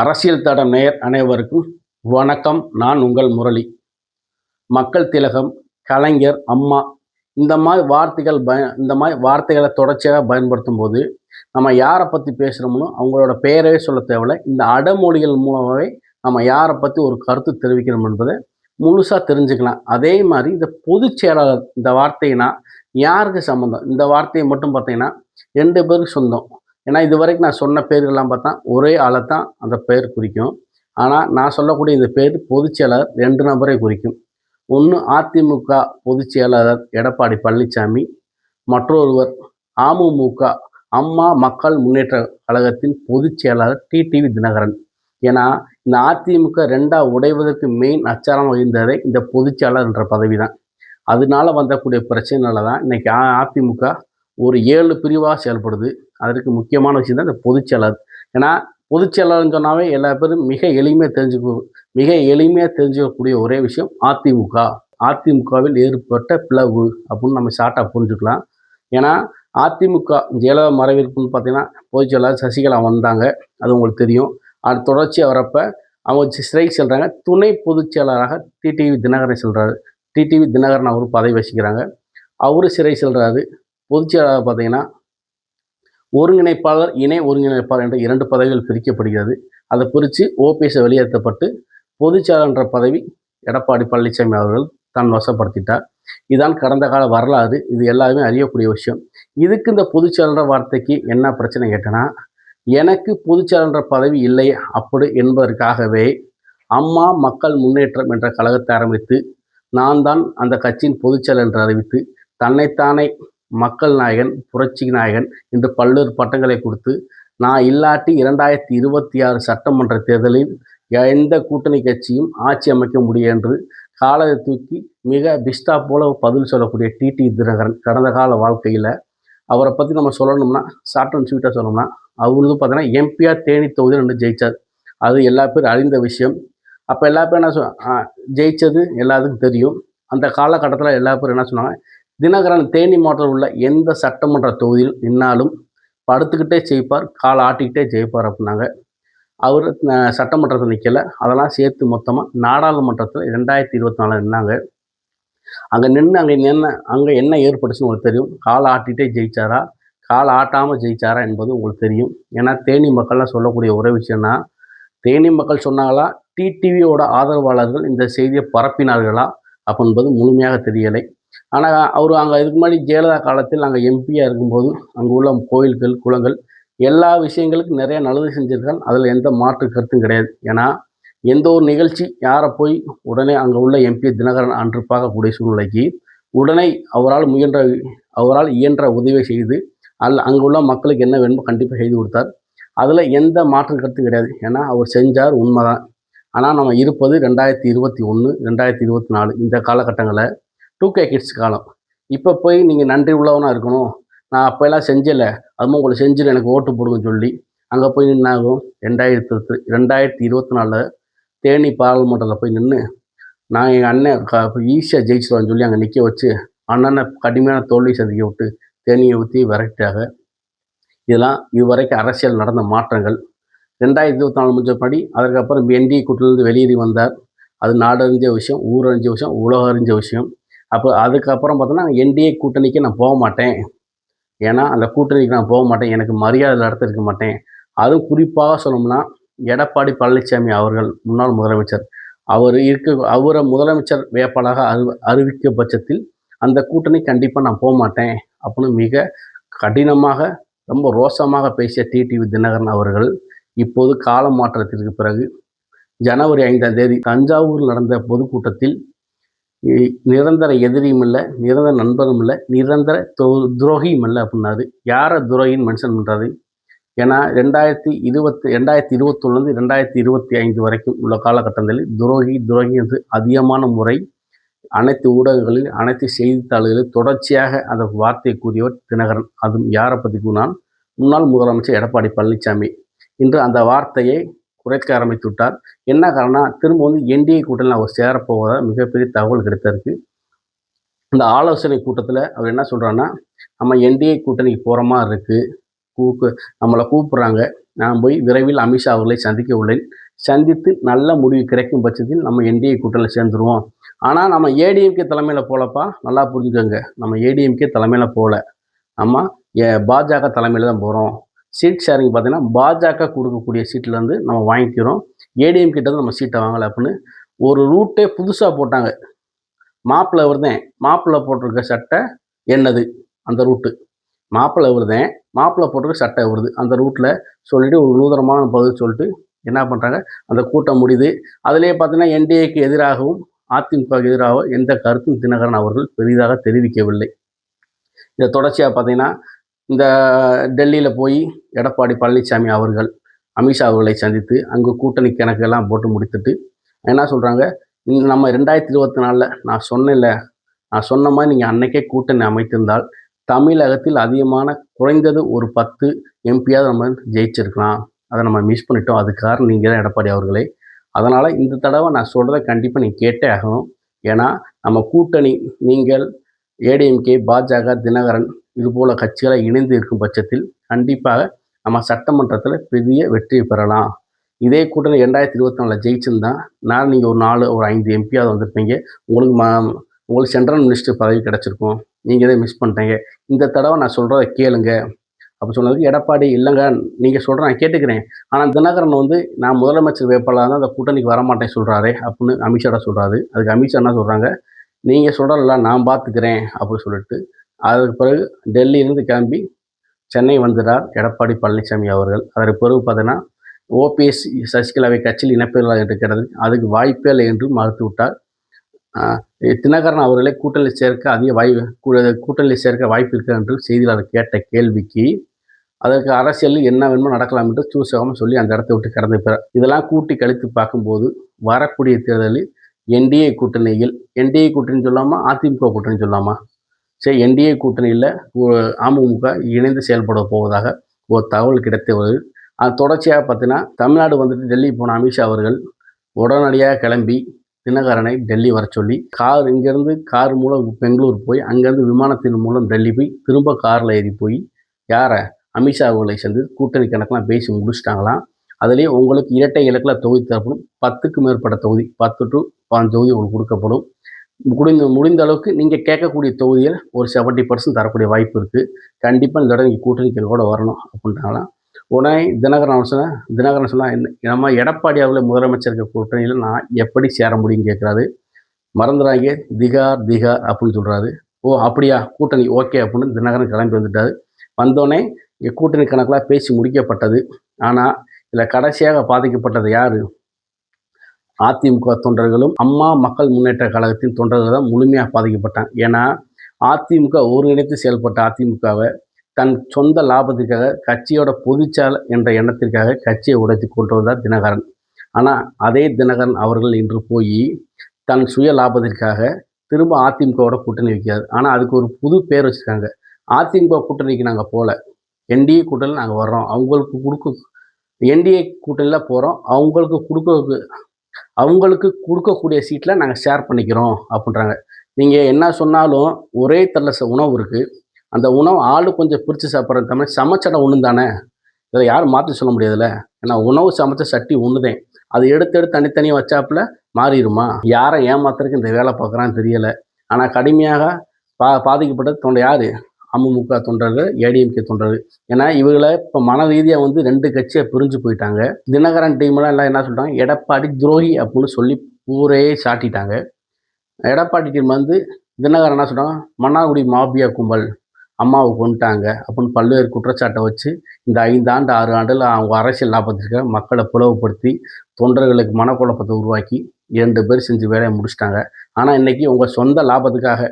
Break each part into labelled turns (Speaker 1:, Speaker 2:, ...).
Speaker 1: அரசியல் தடம் நேயர் அனைவருக்கும் வணக்கம். நான் உங்கள் முரளி. மக்கள் திலகம் கலைஞர் அம்மா இந்த மாதிரி வார்த்தைகள் பய இந்த மாதிரி வார்த்தைகளை தொடர்ச்சியாக பயன்படுத்தும் போது நம்ம யாரை பற்றி பேசுகிறோமோ அவங்களோட பெயரவே சொல்ல தேவையில்லை. இந்த அடமொழிகள் மூலமாகவே நம்ம யாரை பற்றி ஒரு கருத்து தெரிவிக்கிறோம் என்பதை முழுசாக தெரிஞ்சுக்கலாம். அதே மாதிரி இந்த பொதுச் செயலாளர் இந்த வார்த்தைனா யாருக்கு சம்மந்தம் இந்த வார்த்தையை மட்டும் பார்த்தீங்கன்னா ரெண்டு பேருக்கு சொந்தம். ஏன்னா இது வரைக்கும் நான் சொன்ன பேர்கள்லாம் பார்த்தா ஒரே ஆளை தான் அந்த பெயர் குறிக்கும். ஆனால் நான் சொல்லக்கூடிய இந்த பேர் பொதுச்செயலாளர் ரெண்டு நபரை குறிக்கும். ஒன்று அதிமுக பொதுச்செயலாளர் எடப்பாடி பழனிசாமி மற்றொருவர் அமமுக அம்மா மக்கள் முன்னேற்ற கழகத்தின் பொதுச் செயலாளர் டிடிவி தினகரன். ஏன்னா இந்த அதிமுக ரெண்டாக உடைவதற்கு மெயின் அச்சாரம் வகிந்ததே இந்த பொதுச் செயலாளர் என்ற பதவி தான். அதனால வந்தக்கூடிய பிரச்சனைனால தான் இன்றைக்கி அதிமுக ஒரு ஏழு பிரிவாக செயல்படுது. அதற்கு முக்கியமான விஷயம் தான் இந்த பொதுச்செயலாளர். ஏன்னா பொதுச்செயலாளர்னு சொன்னாவே எல்லா பேரும் மிக எளிமையாக தெரிஞ்சுக்க மிக எளிமையாக தெரிஞ்சுக்கக்கூடிய ஒரே விஷயம் அதிமுக. அதிமுகவில் ஏற்பட்ட பிளவு அப்படின்னு நம்ம ஷார்ட்டாக புரிஞ்சுக்கலாம். ஏன்னா அதிமுக ஜெயலலிதா மறைவிற்குன்னு பார்த்தீங்கன்னா பொதுச்செயலாளர் சசிகலா வந்தாங்க. அது உங்களுக்கு தெரியும். அது தொடர்ச்சியாக வரப்ப அவங்க சிறைக்கு செல்கிறாங்க துணை பொதுச்செயலாளராக டிடிவி தினகரன் செல்கிறாரு டிடிவி தினகரன் அவர் பதவி வசிக்கிறாங்க அவரு சிறை செல்கிறாரு பொதுச் செயலாளர் பார்த்தீங்கன்னா ஒருங்கிணைப்பாளர் இணை ஒருங்கிணைப்பாளர் என்ற இரண்டு பதவிகள் பிரிக்கப்படுகிறது. அதை பிரித்து ஓபிஎஸ் வெளியேற்றப்பட்டு பொதுச்செயலாளர் என்ற பதவி எடப்பாடி பழனிசாமி அவர்கள் தான் வசப்படுத்திட்டார். இதான் கடந்த கால வரலாறு. இது எல்லாருமே அறியக்கூடிய விஷயம். இதுக்கு இந்த பொதுச்செயலாளர் வார்த்தைக்கு என்ன பிரச்சனை கேட்டேன்னா எனக்கு பொதுச்செயலாளர் என்ற பதவி இல்லை அப்படி என்பதற்காகவே அம்மா மக்கள் முன்னேற்றம் என்ற கழகத்தை ஆரம்பித்து நான் தான் அந்த கட்சியின் பொதுச்செயலர் என்று அறிவித்து தன்னைத்தானே மக்கள் நாயகன் புரட்சி நாயகன் என்று பல்வேறு பட்டங்களை கொடுத்து நான் இல்லாட்டி இரண்டாயிரத்தி இருபத்தி ஆறு சட்டமன்ற தேர்தலில் எந்த கூட்டணி கட்சியும் ஆட்சி அமைக்க முடியும் என்று காலத்தை தூக்கி மிக பிஸ்டா போல பதில் சொல்லக்கூடிய டிடி தினகரன் கடந்த கால வாழ்க்கையில். அவரை பற்றி நம்ம சொல்லணும்னா ஷார்ட் அண்ட் ஸ்வீட்டாக சொல்லணும்னா வந்து பார்த்தீங்கன்னா எம்பிஆர் தேனி தொகுதியில் நின்று ஜெயித்தார் அது எல்லா பேரும் அறிந்த விஷயம். அப்போ எல்லா பேரும் என்ன சொ ஜெயித்தது எல்லாத்துக்கும் தெரியும். அந்த காலகட்டத்தில் எல்லா பேரும் என்ன சொன்னாங்க தினகரன் தேனி மாவட்டத்தில் உள்ள எந்த சட்டமன்ற தொகுதியில் நின்னாலும் படுத்துக்கிட்டே ஜெயிப்பார் கால் ஆட்டிக்கிட்டே ஜெயிப்பார் அப்படின்னாங்க. அவர் சட்டமன்றத்தில் நிற்கலை அதெல்லாம் சேர்த்து மொத்தமாக நாடாளுமன்றத்தில் ரெண்டாயிரத்தி இருபத்தி நாலு நின்னாங்க. அங்கே நின்று அங்கே நின்று அங்கே என்ன ஏற்பட்டுச்சுன்னு உங்களுக்கு தெரியும். காலை ஆட்டிகிட்டே ஜெயிச்சாரா? கால் ஆட்டாமல் ஜெயிச்சாரா என்பது உங்களுக்கு தெரியும். ஏன்னா தேனி மக்கள்லாம் சொல்லக்கூடிய ஒரே விஷயம்னா தேனி மக்கள் சொன்னாங்களா டிடிவியோட ஆதரவாளர்கள் இந்த செய்தியை பரப்பினார்களா? அப்படின்பது முழுமையாக தெரியலை. ஆனால் அவர் அங்கே இதுக்கு முன்னாடி ஜெயலலிதா காலத்தில் அங்கே எம்பியாக இருக்கும்போது அங்கே உள்ள கோயில்கள் குளங்கள் எல்லா விஷயங்களுக்கும் நிறைய நல்லது செஞ்சிருக்காங்க. அதில் எந்த மாற்று கருத்தும் கிடையாது. ஏன்னா எந்த ஒரு நிகழ்ச்சி யாரை போய் உடனே அங்கே உள்ள எம்பி தினகரன் அன்று பார்க்கக்கூடிய சூழ்நிலைக்கு உடனே அவரால் முயன்ற அவரால் இயன்ற உதவியை செய்து அல்ல அங்கே உள்ள மக்களுக்கு என்ன வேணுமோ கண்டிப்பாக செய்து கொடுத்தார். அதில் எந்த மாற்று கருத்தும் கிடையாது. ஏன்னா அவர் செஞ்சார் உண்மைதான். ஆனால் நம்ம இருப்பது ரெண்டாயிரத்தி இருபத்தி ஒன்று ரெண்டாயிரத்தி இருபத்தி நாலு இந்த காலகட்டங்களில் டூ கே கிட்ஸ் காலம். இப்போ போய் நீங்கள் நன்றி உள்ளவனாக இருக்கணும். நான் அப்போல்லாம் செஞ்சலை அதுவும் உங்களுக்கு செஞ்சிரு எனக்கு ஓட்டு போடுங்கன்னு சொல்லி. அங்கே போய் நின்னாகும் ரெண்டாயிரத்து ரெண்டாயிரத்தி இருபத்தி நாலில் தேனி பாராளுமன்றத்தில் போய் நின்று நான் எங்கள் அண்ணன் க ஈஸியாக ஜெயிச்சிருவான்னு சொல்லி அங்கே நிற்க வச்சு அண்ணனை கடுமையான தோல்வி சந்திக்க விட்டு தேனியை ஊற்றி விரட்டாக இதெல்லாம் இதுவரைக்கும் அரசியல் நடந்த மாற்றங்கள். ரெண்டாயிரத்தி இருபத்தி நாலு முடிஞ்சபடி அதுக்கப்புறம் என்டி கூட்டிலிருந்து வெளியேறி வந்தார். அது நாடறிஞ்ச விஷயம் ஊரறிஞ்ச விஷயம் உலக அறிஞ்ச விஷயம். அப்போ அதுக்கப்புறம் பார்த்தோன்னா என்டிஏ கூட்டணிக்கு நான் போக மாட்டேன். ஏன்னா அந்த கூட்டணிக்கு நான் போக மாட்டேன். எனக்கு மரியாதை நடத்த இருக்க மாட்டேன். அதுவும் குறிப்பாக சொல்லணும்னா எடப்பாடி பழனிசாமி அவர்கள் முன்னாள் முதலமைச்சர் அவர் இருக்க அவரை முதலமைச்சர் வேட்பாளராக அறி அறிவிக்க பட்சத்தில் அந்த கூட்டணி கண்டிப்பாக நான் போக மாட்டேன். அப்படின்னு மிக கடினமாக ரொம்ப ரோசமாக பேசிய டிடிவி தினகரன் அவர்கள் இப்போது கால மாற்றத்திற்கு பிறகு ஜனவரி ஐந்தாம் தேதி தஞ்சாவூரில் நடந்த பொதுக்கூட்டத்தில் நிரந்தர எதிரியும் இல்லை நிரந்தர நண்பரும் இல்லை நிரந்தர துரோகியும் இல்லை அப்படின்னாரு யாரை துரோகின்னு மென்ஷன் பண்ணுறாரு ஏன்னா ரெண்டாயிரத்தி இருபத்தி ரெண்டாயிரத்தி இருபத்தொன்னுலேருந்து ரெண்டாயிரத்தி இருபத்தி ஐந்து வரைக்கும் உள்ள காலகட்டங்களில் துரோகி துரோகி என்று அதிகமான முறை. அனைத்து ஊடகங்களில் அனைத்து செய்தித்தாள்களில் தொடர்ச்சியாக அந்த வார்த்தையை கூறியவர் தினகரன். அதுவும் யாரை பற்றி கூறினால் முன்னாள் முதலமைச்சர் எடப்பாடி பழனிசாமி இன்று அந்த வார்த்தையை குறைக்க ஆரம்பித்து விட்டார். என்ன காரணம் திரும்ப வந்து என்டிஏ கூட்டத்தில் அவர் சேரப்போவதாக மிகப்பெரிய தகவல் கிடைத்திருக்கு. இந்த ஆலோசனை கூட்டத்தில் அவர் என்ன சொல்கிறாருன்னா நம்ம என்டிஏ கூட்டணிக்கு போகிற மாதிரி இருக்குது கூப்பு நம்மளை கூப்பிட்றாங்க. நான் போய் விரைவில் அமித்ஷா அவர்களை சந்திக்க உள்ளேன். சந்தித்து நல்ல முடிவு கிடைக்கும் பட்சத்தில் நம்ம என்டிஏ கூட்டணியில் சேர்ந்துருவோம். ஆனால் நம்ம ஏடிஎம்கே தலைமையில் போலப்பா நல்லா புரிஞ்சுக்கோங்க. நம்ம ஏடிஎம்கே தலைமையில் போகல. நம்ம ஏ- பாஜக தலைமையில் தான் போகிறோம் சீட் ஷேரிங் பார்த்தீங்கன்னா பாஜக கொடுக்கக்கூடிய சீட்லேருந்து நம்ம வாங்கிக்கிறோம். ஏடிஎம் கிட்ட இருந்து நம்ம சீட்டை வாங்கலை அப்படின்னு ஒரு ரூட்டே புதுசாக போட்டாங்க. மாப்பிள்ளை வருதேன் மாப்பிள்ளை போட்டிருக்க சட்டை என்னது? அந்த ரூட்டு மாப்பிள்ளை வருதேன் மாப்பிள்ளை போட்டிருக்க சட்டை வருது. அந்த ரூட்டில் சொல்லிவிட்டு ஒரு நூதனமான பதில் சொல்லிட்டு என்ன பண்ணுறாங்க அந்த கூட்டம் முடியுது. அதிலே பார்த்தீங்கன்னா என்டிஏக்கு எதிராகவும் அதிமுகவுக்கு எதிராக எந்த கருத்தும் தினகரன் அவர்கள் பெரிதாக தெரிவிக்கவில்லை. இதை தொடர்ச்சியாக பார்த்தீங்கன்னா இந்த டெல்லியில் போய் எடப்பாடி பழனிசாமி அவர்கள் அமித்ஷா அவர்களை சந்தித்து அங்கே கூட்டணி கணக்கெல்லாம் போட்டு முடித்துட்டு என்ன சொல்கிறாங்க நம்ம ரெண்டாயிரத்தி இருபத்தி நாலில் நான் சொன்னேன்ல நான் சொன்ன மாதிரி நீங்கள் அன்னைக்கே கூட்டணி அமைத்திருந்தால் தமிழகத்தில் அதிகமான குறைந்தது ஒரு பத்து எம்பியாவது நம்ம ஜெயிச்சிருக்கலாம். அதை நம்ம மிஸ் பண்ணிட்டோம். அது காரணம் நீங்கள் தான் எடப்பாடி அவர்களே. அதனால் இந்த தடவை நான் சொல்கிறத கண்டிப்பாக நீங்கள் கேட்டே ஆகணும். ஏன்னா நம்ம கூட்டணி நீங்கள் ஏடிஎம்கே பாஜக தினகரன் இதுபோல் கட்சிகளாக கட்சிகளை இணைந்து இருக்கும் பட்சத்தில் கண்டிப்பாக நம்ம சட்டமன்றத்தில் பெரிய வெற்றியை பெறலாம். இதே கூட்டணி ரெண்டாயிரத்தி இருபத்தி நாலில் ஜெயிச்சிருந்தா நான் நீங்கள் ஒரு நாலு ஒரு ஐந்து எம்பியாவது வந்திருப்பீங்க. உங்களுக்கு ம உங்களுக்கு சென்ட்ரல் மினிஸ்டர் பதவி கிடச்சிருக்கும். நீங்கள் இதை மிஸ் பண்ணிட்டீங்க? இந்த தடவை நான் சொல்கிறத கேளுங்க. அப்போ சொன்னதுக்கு எடப்பாடி இல்லைங்க நீங்கள் சொல்கிற நான் கேட்டுக்கிறேன். ஆனால் தினகரன் வந்து நான் முதலமைச்சர் வேட்பாளராக தான் அந்த கூட்டணிக்கு வரமாட்டேன் சொல்கிறாரே அப்படின்னு அமித்ஷாட சொல்கிறாரு அதுக்கு அமித்ஷா என்ன சொல்கிறாங்க நீங்கள் சொல்கிறல நான் பார்த்துக்கிறேன் அப்படின்னு சொல்லிட்டு அதற்கு பிறகு டெல்லியிலிருந்து கிளம்பி சென்னை வந்துட்டார். எடப்பாடி பழனிசாமி அவர்கள். அதற்கு பிறகு பார்த்தீங்கன்னா ஓபிஎஸ் சசிகலாவை கட்சியில் இணைப்பில்லா இருக்கிறது. அதுக்கு வாய்ப்பே இல்லை என்று மறுத்து விட்டார். தினகரன் அவர்களை கூட்டணி சேர்க்க அதிக வாய் கூட்டணி சேர்க்க வாய்ப்பு இருக்கு என்று செய்தியாளர் கேட்ட கேள்விக்கு அதற்கு அரசியலில் என்ன வேணுமோ நடக்கலாம் என்று சூசகமாக சொல்லி அந்த இடத்தை விட்டு கடந்து போகிறார் இதெல்லாம் கூட்டி கழித்து பார்க்கும்போது வரக்கூடிய தேர்தலில் என்டிஏ கூட்டணியில் என்டிஏ கூட்டணி சொல்லாமா அதிமுக கூட்டணி சொல்லாமா? சரி என்டிஏ கூட்டணியில் அமமுக இணைந்து செயல்பட போவதாக ஒரு தகவல் கிடைத்த வருது. அது தொடர்ச்சியாக பார்த்தீங்கன்னா தமிழ்நாடு வந்துட்டு டெல்லி போன அமித்ஷா அவர்கள் உடனடியாக கிளம்பி தினகரனை டெல்லி வர சொல்லி கார் இங்கேருந்து கார் மூலம் பெங்களூர் போய் அங்கேருந்து விமானத்தின் மூலம் டெல்லி போய் திரும்ப காரில் ஏறி போய் யாரை? அமித்ஷா அவர்களை சேர்ந்து கூட்டணி கணக்கெலாம் பேசி முடிச்சிட்டாங்களாம். அதுலேயே உங்களுக்கு இரட்டை இலக்கில் தொகுதி தரப்படும். பத்துக்கு மேற்பட்ட தொகுதி பத்து டு பாஞ்சு தொகுதி உங்களுக்கு கொடுக்கப்படும். முடிந்த முடிந்த அளவுக்கு நீங்கள் கேட்கக்கூடிய தொகுதியில் ஒரு செவன்ட்டி பர்சன்ட் தரக்கூடிய வாய்ப்பு இருக்குது கண்டிப்பாக இந்த இடம் நீங்கள் கூட்டணிக்கு கூட வரணும் அப்படின்ட்டாங்களாம் உடனே தினகரன் அவன் சொன்ன தினகரன் சொன்னால் என்ன நம்ம எடப்பாடி அவர்களை முதலமைச்சருக்கு கூட்டணியில் நான் எப்படி சேர முடியும் கேட்குறாரு? மறந்துடாங்க திகார் திகார் அப்படின்னு சொல்கிறாரு ஓ அப்படியா? கூட்டணி ஓகே அப்படின்னு தினகரன் கிளம்பி வந்துட்டாரு. வந்தோடனே கூட்டணி கணக்கெலாம் பேசி முடிக்கப்பட்டது. ஆனால் இதில் கடைசியாக பாதிக்கப்பட்டது யார்? அதிமுக தொண்டர்களும் அம்மா மக்கள் முன்னேற்ற கழகத்தின் தொண்டர்கள் தான் முழுமையாக பாதிக்கப்பட்டாங்க. ஏன்னா அதிமுக ஒருங்கிணைத்து செயல்பட்ட அதிமுகவை தன் சொந்த லாபத்திற்காக கட்சியோட பொதுச்சாளர் என்ற எண்ணத்திற்காக கட்சியை உடைத்து கொண்டு வந்தார் தினகரன். ஆனால் அதே தினகரன் அவர்கள் இன்று போய் தன் சுய லாபத்திற்காக திரும்ப அதிமுகவோட கூட்டணி வைக்காது ஆனால் அதுக்கு ஒரு புது பேர் வச்சுருக்காங்க. அதிமுக கூட்டணிக்கு நாங்கள் போகல என்டிஏ கூட்டணி நாங்கள் வர்றோம். அவங்களுக்கு கொடுக்க என்டிஏ கூட்டணியில் போகிறோம் அவங்களுக்கு கொடுக்க அவங்களுக்கு கொடுக்கக்கூடிய சீட்டில் நாங்கள் ஷேர் பண்ணிக்கிறோம் அப்படின்றாங்க. நீங்கள் என்ன சொன்னாலும் ஒரே தள்ள உணவு இருக்குது அந்த உணவு ஆள் கொஞ்சம் பிரித்து சாப்பிட்ற தமிழ் சமைச்சடை ஒன்று தானே? இதை யாரும் மாற்றி சொல்ல முடியாதுல்ல ஏன்னா உணவு சமைச்ச சட்டி ஒன்றுதேன் அது எடுத்து எடுத்து தனித்தனியாக வச்சாப்புல மாறிடுமா? யாரை ஏமாத்துறதுக்கு இந்த வேலை பார்க்குறான்னு தெரியலை. ஆனால் கடுமையாக பா பாதிக்கப்பட்டது தொண்டை யார்? அமமுக தொண்டர்கள் ஏடிஎம்கே தொண்டர்கள். ஏன்னா இவங்களை இப்போ மன ரீதியாக வந்து ரெண்டு கட்சியாக பிரிஞ்சு போயிட்டாங்க. தினகரன் டீம்லாம் எல்லாம் என்ன சொல்லிட்டாங்க? எடப்பாடி துரோகி அப்படின்னு சொல்லி ஊரே சாட்டிட்டாங்க. எடப்பாடி டீம் வந்து தினகரன் என்ன சொல்கிறாங்க மன்னாகுடி மாபியா கும்பல் அம்மாவை கொண்டுட்டாங்க அப்படின்னு பல்வேறு குற்றச்சாட்டை வச்சு இந்த ஐந்து ஆண்டு ஆறு ஆண்டில் அவங்க அரசியல் லாபத்திற்காக மக்களை புலவுப்படுத்தி தொண்டர்களுக்கு மனக்குழப்பத்தை உருவாக்கி இரண்டு பேர் செஞ்சு வேலையை முடிச்சிட்டாங்க. ஆனால் இன்றைக்கி உங்கள் சொந்த லாபத்துக்காக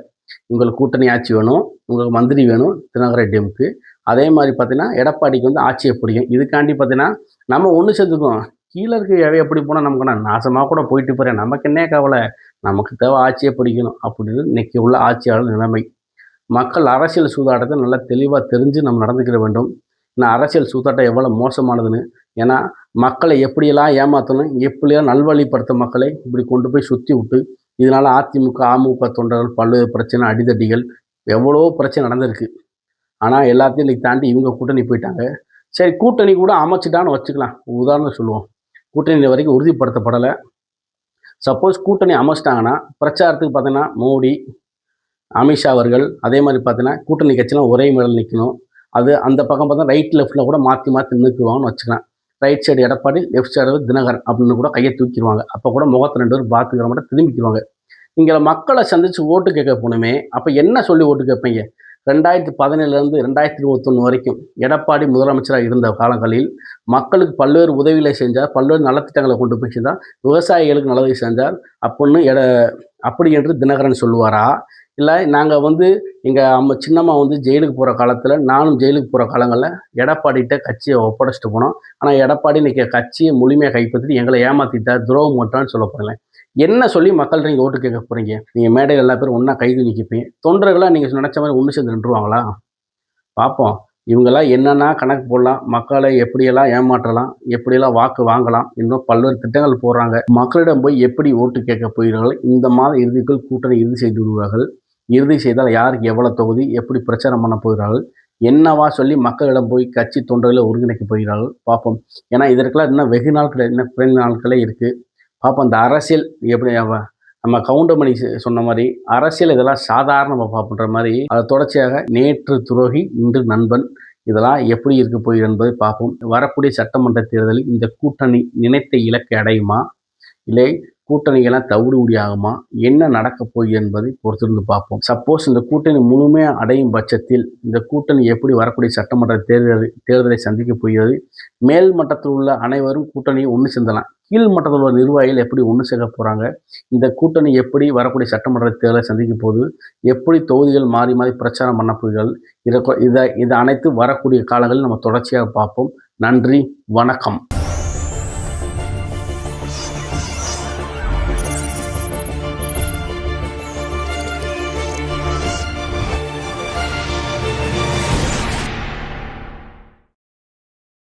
Speaker 1: உங்களுக்கு கூட்டணி ஆட்சி வேணும் உங்களுக்கு மந்திரி வேணும் தினகர டெம்க்கு. அதே மாதிரி பார்த்தீங்கன்னா எடப்பாடிக்கு வந்து ஆட்சியை பிடிக்கும். இதுக்காண்டி பார்த்தீங்கன்னா நம்ம ஒன்று சேர்ந்துக்குவோம் கீழே இருக்க எவை எப்படி போனால் நமக்கு நான் நாசமாக கூட போயிட்டு போகிறேன் நமக்கு என்ன கவலை? நமக்கு தேவை ஆட்சியை பிடிக்கணும் அப்படின்னு இன்றைக்கி உள்ள ஆட்சியாளர் நிலைமை. மக்கள் அரசியல் சூதாட்டத்தை நல்லா தெளிவாக தெரிஞ்சு நம்ம நடந்துக்கிற வேண்டும். ஏன்னா அரசியல் சூதாட்டம் எவ்வளோ மோசமானதுன்னு. ஏன்னா மக்களை எப்படியெல்லாம் ஏமாற்றணும் எப்படியெல்லாம் நல்வழிப்படுத்த மக்களை இப்படி கொண்டு போய் சுற்றி விட்டு இதனால் அதிமுக அமமுக தொண்டர்கள் பல்வேறு பிரச்சனை அடிதடிகள் எவ்வளோ பிரச்சனை நடந்திருக்கு. ஆனால் எல்லாத்தையும் இன்னைக்கு தாண்டி இவங்க கூட்டணி போயிட்டாங்க. சரி கூட்டணி கூட அமைச்சிட்டான்னு வச்சுக்கலாம். உதாரணம் சொல்லுவோம். கூட்டணி வரைக்கும் உறுதிப்படுத்தப்படலை. சப்போஸ் கூட்டணி அமைச்சிட்டாங்கன்னா பிரச்சாரத்துக்கு பார்த்தீங்கன்னா மோடி அமித்ஷா அவர்கள் அதே மாதிரி பார்த்தீங்கன்னா கூட்டணி கட்சிலாம் ஒரே மேடல் நிற்கணும் அது அந்த பக்கம் பார்த்தா ரைட் லெஃப்ட்டில் கூட மாற்றி மாற்றி நிற்குவாங்கன்னு வச்சுக்கலாம். Right side Edappadi left side Dhinakaran அப்படின்னு கூட கையை தூக்கிடுவாங்க. அப்போ கூட முகத்தை ரெண்டு பேரும் பார்த்துக்கிற மட்டும் திரும்பிக்குவாங்க இங்கே மக்களை சந்தித்து ஓட்டு கேட்க போகணுமே அப்போ என்ன சொல்லி ஓட்டு கேட்பீங்க? ரெண்டாயிரத்தி பதினேழுலேருந்து ரெண்டாயிரத்தி இருபத்தொன்று வரைக்கும் எடப்பாடி முதலமைச்சராக இருந்த காலங்களில் மக்களுக்கு பல்வேறு உதவிகளை செஞ்சார் பல்வேறு நலத்திட்டங்களை கொண்டு போய் செஞ்சார் விவசாயிகளுக்கு நல்லதை செஞ்சார். அப்படின்னு எட அப்படி என்று தினகரன் சொல்லுவாரா? இல்லை நாங்கள் வந்து எங்கள் அம்மா சின்னம்மா வந்து ஜெயிலுக்கு போகிற காலத்தில் நானும் ஜெயிலுக்கு போகிற காலங்களில் எடப்பாடிகிட்ட கட்சியை ஒப்படைச்சிட்டு போனோம். ஆனால் எடப்பாடி இன்றைக்கி கட்சியை முழுமையாக கைப்பற்றி எங்களை ஏமாற்றிட்டார் துரோகம் பண்ணிட்டான்னு சொல்ல போகிறேன் என்ன சொல்லி மக்கள்கிட்ட நீங்கள் ஓட்டு கேட்க போகிறீங்க நீங்கள் மேடையில் எல்லா பேரும் ஒன்றா கைது நிற்கிப்பீங்க தொண்டர்களாக நீங்கள் நினச்ச மாதிரி ஒன்று சேர்ந்து நின்றுவாங்களா பார்ப்போம் இவங்கெல்லாம் என்னென்னா கணக்கு போடலாம் மக்களை எப்படியெல்லாம் ஏமாற்றலாம் எப்படியெல்லாம் வாக்கு வாங்கலாம் இன்னும் பல்வேறு திட்டங்கள் போடுறாங்க. மக்களிடம் போய் எப்படி ஓட்டு கேட்க போகிறார்கள்? இந்த மாத இறுதிக்குள் கூட்டணி இறுதி செய்து விடுவார்கள். இறுதி செய்தால் யாருக்கு எவ்வளோ தொகுதி எப்படி பிரச்சாரம் பண்ண போகிறார்கள் என்னவா சொல்லி மக்களிடம் போய் கட்சி தொண்டர்களை ஒருங்கிணைக்க போகிறார்கள் பார்ப்போம். ஏன்னா இதற்கெல்லாம் இன்னும் வெகு நாட்கள் இன்னும் குறைந்த நாட்களே இருக்குது பார்ப்போம் இந்த அரசியல் எப்படி நம்ம கவுண்டமணி சொன்ன மாதிரி அரசியல் இதெல்லாம் சாதாரணமாக பார்ப்புன்ற மாதிரி அதை தொடர்ச்சியாக நேற்று துரோகி இன்று நண்பன் இதெல்லாம் எப்படி இருக்க போயிடு என்பதை பார்ப்போம். வரக்கூடிய சட்டமன்ற தேர்தலில் இந்த கூட்டணி நினைத்த இலக்கை அடையுமா? இல்லை கூட்டணிகள்லாம் தவிடு ஆகுமா என்ன நடக்க போகுது என்பதை பொறுத்திருந்து பார்ப்போம். சப்போஸ் இந்த கூட்டணி முழுமையாக அடையும் பட்சத்தில் இந்த கூட்டணி எப்படி வரக்கூடிய சட்டமன்ற தேர்தல் தேர்தலை சந்திக்க போகிறது? மேல் மட்டத்தில் உள்ள அனைவரும் கூட்டணியை ஒன்று சேர்ந்தலாம். கீழ் மட்டத்தில் உள்ள நிர்வாகிகள் எப்படி ஒன்று சேர்க்க போகிறாங்க இந்த கூட்டணி எப்படி வரக்கூடிய சட்டமன்ற தேர்தலை சந்திக்க போது எப்படி தொகுதிகள் மாறி மாறி பிரச்சாரம் பண்ண போகிறீர்கள்? இதை இதை அனைத்து வரக்கூடிய காலங்களில் நம்ம தொடர்ச்சியாக பார்ப்போம். நன்றி வணக்கம்.